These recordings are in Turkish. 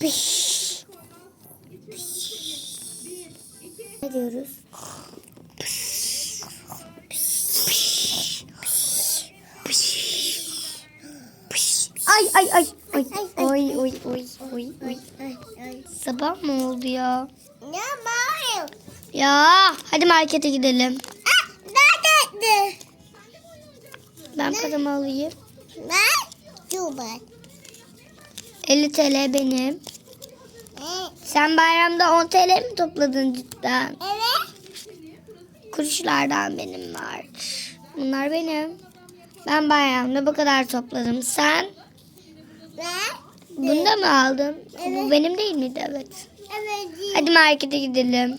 Piş. Ne diyoruz? Ay ay ay. Ay ay ay ay ay ay. Sabah mı oldu ya? Ne bağırıyor? Ya hadi markete gidelim. Nerede? Ben paramı alayım. Ben Cumhur. 50 TL benim. Sen bayramda 10 TL mi topladın cidden? Evet. Kuruşlardan benim var. Bunlar benim. Ben bayramda bu kadar topladım. Sen Ben. bunu da mı aldın? Evet. Bu benim değil miydi? Evet. Evet. Hadi markete gidelim.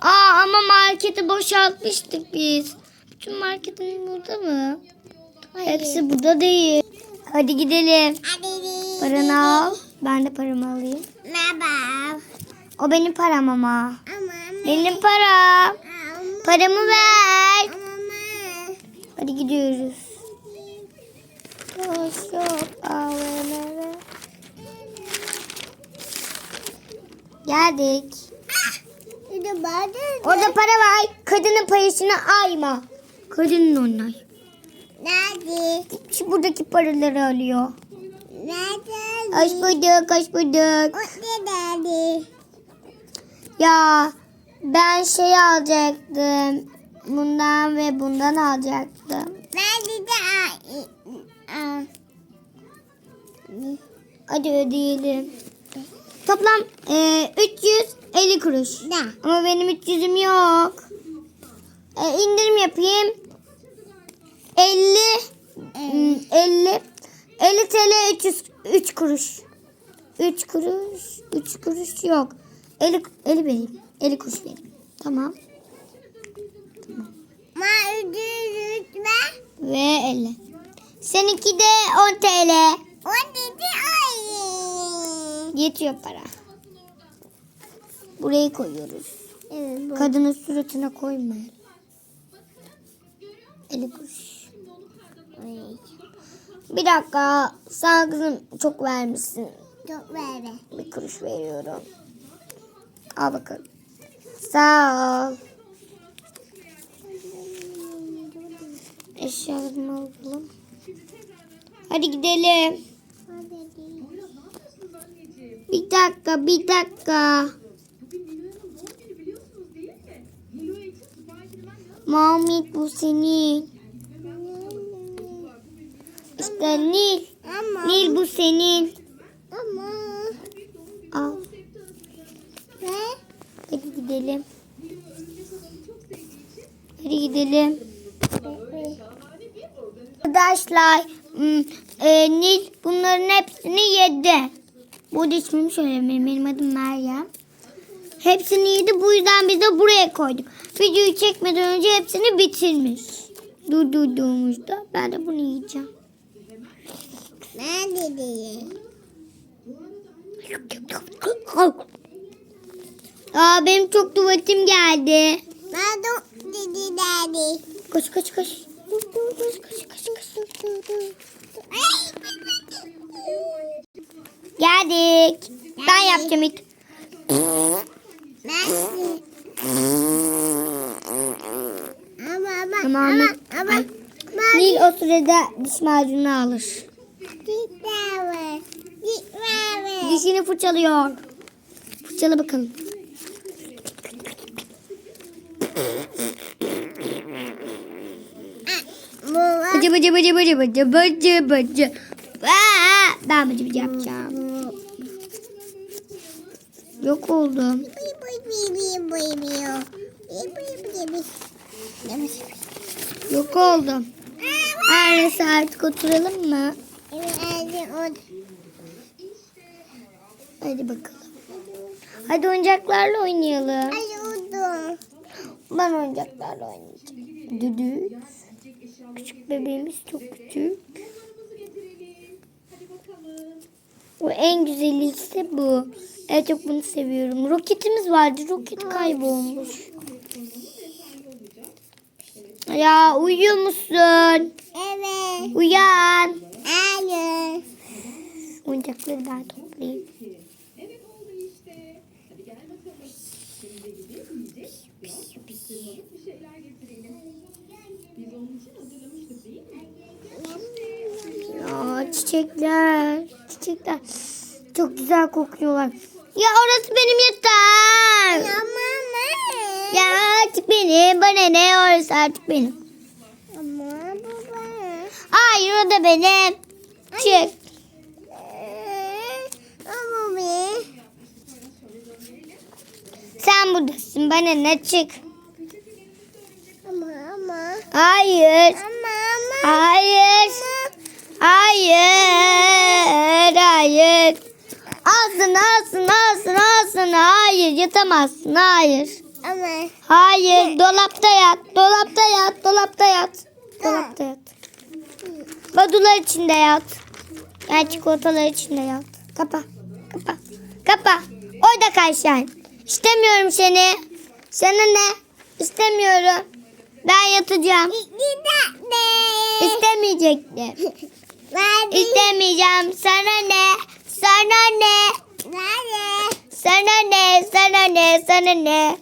Aa ama marketi boşaltmıştık biz. Bütün marketin burada mı? Hepsi burada değil. Hadi gidelim. Hadi. Paranı al. Ben de paramı alayım. Merhaba. O benim param ama. Ama. Benim param. Ama. Paramı ver. Ama. Hadi gidiyoruz. Geldik. Bağırdı. Orada para var. Kadının payısını ayma. Kadının onlar. Nerede? Şu buradaki paraları alıyor. Nerede? Hoş bulduk, hoş bulduk. O nerede? Ya ben şey alacaktım. Bundan ve bundan alacaktım. Nerede de Aa. Hadi ödeyelim. Toplam e, 350 kuruş. Da. Ama benim 300'üm yok. E, indirim yapayım. 50 hmm, 50 50 TL 300 3 kuruş. 3 kuruş 3 kuruş yok. 50 50 vereyim. 50 kuruş vereyim. Tamam. Ma ödül lütfen. Ve 50. Seninki de 10 TL. O dedi ay. Yetiyor para. Burayı koyuyoruz. Evet bu. Kadının suratına koymayın. 50 kuruş. Ay, Bir dakika. Sana kızım çok vermişsin. Çok ver be. Bir kuruş veriyorum. Al bakalım. Sağ ol. Eşyalarımı alalım. Hadi gidelim. Bir dakika, bir dakika. Mahmut bu senin. İşte Nil. Ama. Nil bu senin. Ama. Al. Ne? Hadi gidelim. Hadi gidelim. Arkadaşlar e, Nil bunların hepsini yedi. Burada ismimi söylemeyeyim. Benim adım Meryem. Hepsini yedi. Bu yüzden biz de buraya koyduk. Videoyu çekmeden önce hepsini bitirmiş. Durdurduğumuzda ben de bunu yiyeceğim. Ben dedi. Aa benim çok tuvaletim geldi. Ben de dedi dedi. Koş koş koş. Koş koş koş koş. Geldik. Ben yapacağım ilk. Ben Ama ama Ama ama Ahmet- ama. Ay. ama. Nil sırada diş macunu alır. Dişini fırçalıyor. Fırçala bakalım. Bıcı bıcı bıcı bıcı bıcı bıcı bıcı. Aa, Ben bıcı bıcı yapacağım. Yok oldum. Yok oldum. Neyse artık oturalım mı? Evet, hadi o. Hadi bakalım. Hadi oyuncaklarla oynayalım. Hadi oldu. Ben oyuncaklarla oynayacağım. Düdük. Küçük bebeğimiz çok küçük. O en güzeli ise bu. En çok bunu seviyorum. Roketimiz vardı. Roket kaybolmuş. Ya uyuyor musun? Uyan. Hayır. Oyuncakları ben toplayayım. Ya çiçekler, çiçekler. Çok güzel kokuyorlar. Ya orası benim yatağım. Ama Ya artık benim. Bana ne orası artık benim. Ama. Hayır o da benim. Çık. Ama be. Sen buradasın. Bana ne çık. Ama ama. Hayır. Ama ama. Hayır. Hayır. Hayır. Alsın alsın alsın alsın. Hayır yatamazsın. Hayır. Ama. Hayır. Dolapta yat. Dolapta yat. Dolapta yat. Dolapta yat. Badular içinde yat. Yani çikolatalar içinde yat. Kapa. Kapa. Kapa. Orada kal sen. İstemiyorum seni. Sana ne? İstemiyorum. Ben yatacağım. İstemeyecektim. İstemeyeceğim. Sana ne? Sana ne? Sana ne? Sana ne? Sana ne?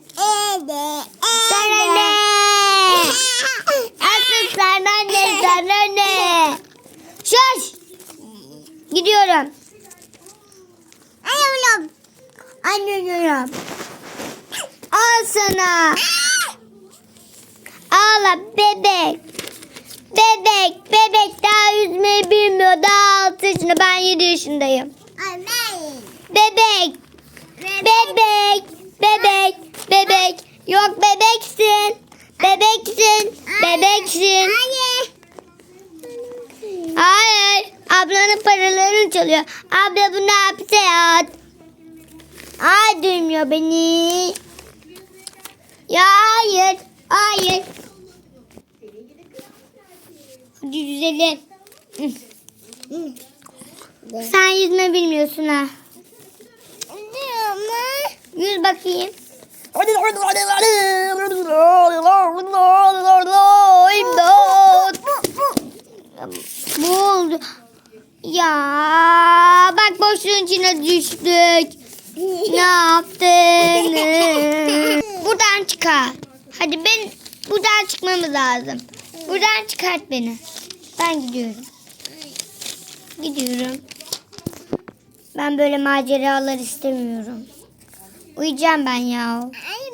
Sana ne? Asıl? Sana ne? Şuş! Gidiyorum. Ay oğlum. Anlıyorum. Al sana. Ağla bebek. Bebek, bebek daha yüzmeyi bilmiyor. Daha 6 yaşında. Ben 7 yaşındayım. Anne. Bebek. Bebek. Bebek. Bebek. Yok bebeksin. Bebeksin. Bebeksin. Hayır. Hayır. Ablanın paralarını çalıyor. Abla bunu hapse at. Ay duymuyor beni. Ya hayır. Hayır. Hadi yüzelim. Sen yüzme bilmiyorsun ha. Yüz bakayım. İmdat. Ne oldu? Ya boşluğun içine düştük. Ne yaptın? Buradan çıkar. Hadi ben buradan çıkmamız lazım. Buradan çıkart beni. Ben gidiyorum. Gidiyorum. Ben böyle maceralar istemiyorum. Uyuyacağım ben ya. Ay